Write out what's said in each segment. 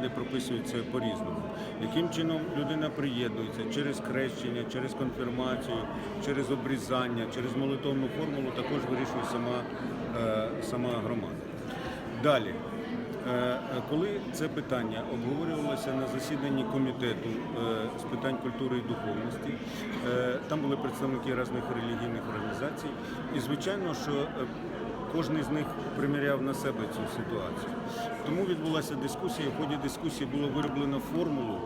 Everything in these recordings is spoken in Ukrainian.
громади прописуються по-різному. Яким чином людина приєднується через хрещення, через конфірмацію, через обрізання, через молитовну формулу також вирішує сама, е, сама громада. Далі. Е, е, Коли це питання обговорювалося на засіданні комітету з питань культури і духовності, там були представники різних релігійних організацій, і звичайно, що кожен з них приміряв на себе цю ситуацію. Тому відбулася дискусія. В ході дискусії було вироблено формулу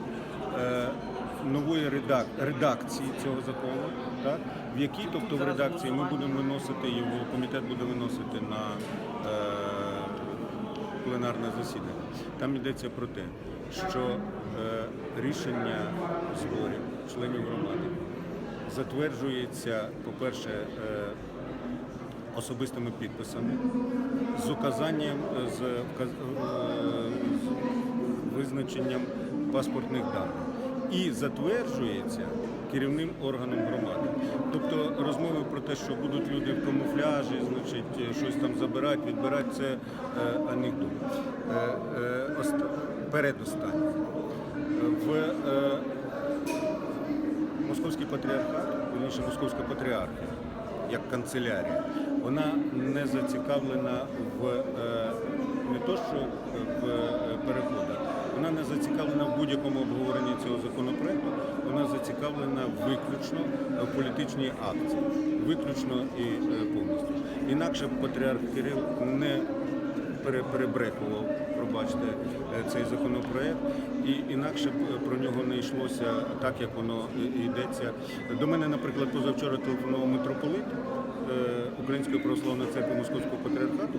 е, нової редак- редакції цього закону, так, в якій, тобто в редакції, ми будемо виносити його, комітет буде виносити на. е, пленарне засідання. Там йдеться про те, що е, рішення зборів членів громади затверджується, по-перше, е, особистими підписами, з указанням, е, з, е, з визначенням паспортних даних. І затверджується керівним органом громади. Тобто розмови про те, що будуть люди в камуфляжі, значить, щось там забирати, відбирати, це е, анекдот. Е, е, передостаннє. В е, Московський патріархат, вірніше Московська патріархія, як канцелярія, вона не зацікавлена в е, не то, що в е, переходах, вона не зацікавлена в будь-якому обговоренні цього законопроекту, вона зацікавлена виключно в політичній акції, виключно і е, повністю. Інакше патріарх Кирил не перебрехував, пробачте, е, цей законопроект, і інакше б е, про нього не йшлося так, як воно йдеться. До мене, наприклад, позавчора телефонував митрополит е, Української православної церкви Московського патріархату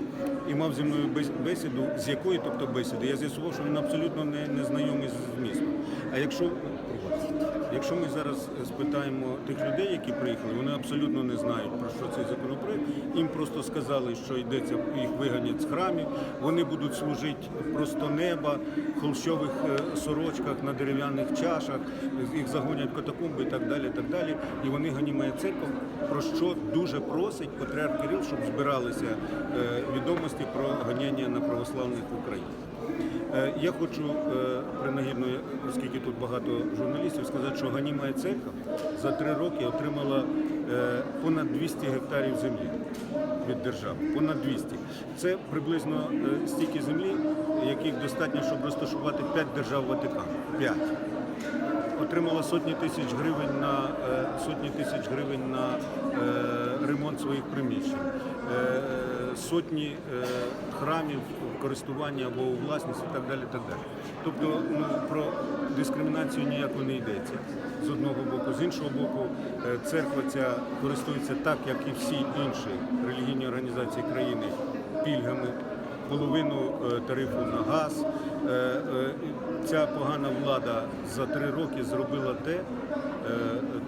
і мав зі мною бесіду, з якої, тобто бесіди, я з'ясував, що він абсолютно не, не знайомий з змістом. А якщо Якщо ми зараз спитаємо тих людей, які приїхали, вони абсолютно не знають про що цей законопроект. Їм просто сказали, що йдеться, їх виганять з храмів, вони будуть служити просто неба, в холщових е, сорочках на дерев'яних чашах, їх загонять катакомби і так далі. так далі. І вони ганімають церкву, про що дуже просить патріарх Кирил, щоб збиралися е, відомості про ганяння на православних в Україні. Е, Я хочу е, принагідно, оскільки тут багато журналістів, сказати, що Ганімає церква за три роки отримала е, понад 200 гектарів землі від держави. Понад 200. Це приблизно стільки землі, яких достатньо, щоб розташувати 5 держав Ватикану. 5 отримала сотні тисяч гривень на сотні тисяч гривень на ремонт своїх приміщень, сотні е, храмів в користуванні або у власність і так далі. Так далі. Тобто ну, про дискримінацію ніяко не йдеться з одного боку. З іншого боку, е, церква ця користується так, як і всі інші релігійні організації країни пільгами половину е, тарифу на газ. Е, е, Ця погана влада за три роки зробила те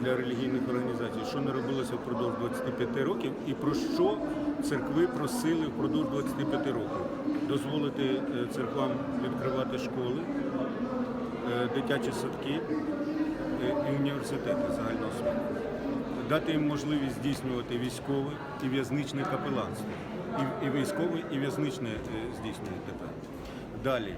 для релігійних організацій, що не робилося впродовж 25 років, і про що церкви просили впродовж 25 років дозволити церквам відкривати школи, дитячі садки і університети загального освіти дати їм можливість здійснювати військове і в'язничне капеланство. І, і військове, і в'язничне е, здійснює тепер. Далі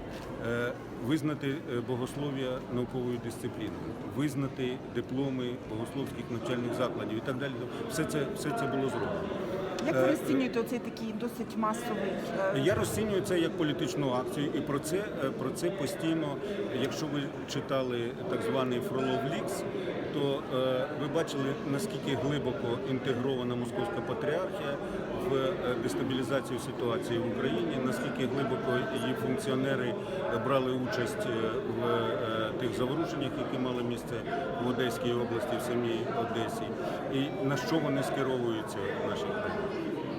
е, визнати е, богослов'я науковою дисципліною, визнати дипломи богословських навчальних закладів і так далі. Все це, все це було зроблено. Як ви розцінюєте цей такий досить масовий? Я розцінюю це як політичну акцію, і про це про це постійно. Якщо ви читали так званий Фролов Лікс, то е, бачили наскільки глибоко інтегрована московська патріархія в е, дестабілізацію ситуації в Україні, наскільки глибоко її функціонери брали участь е, в е, тих заворушеннях, які мали місце в Одеській області, в самій Одесі, і на що вони скеровуються в нашій країні.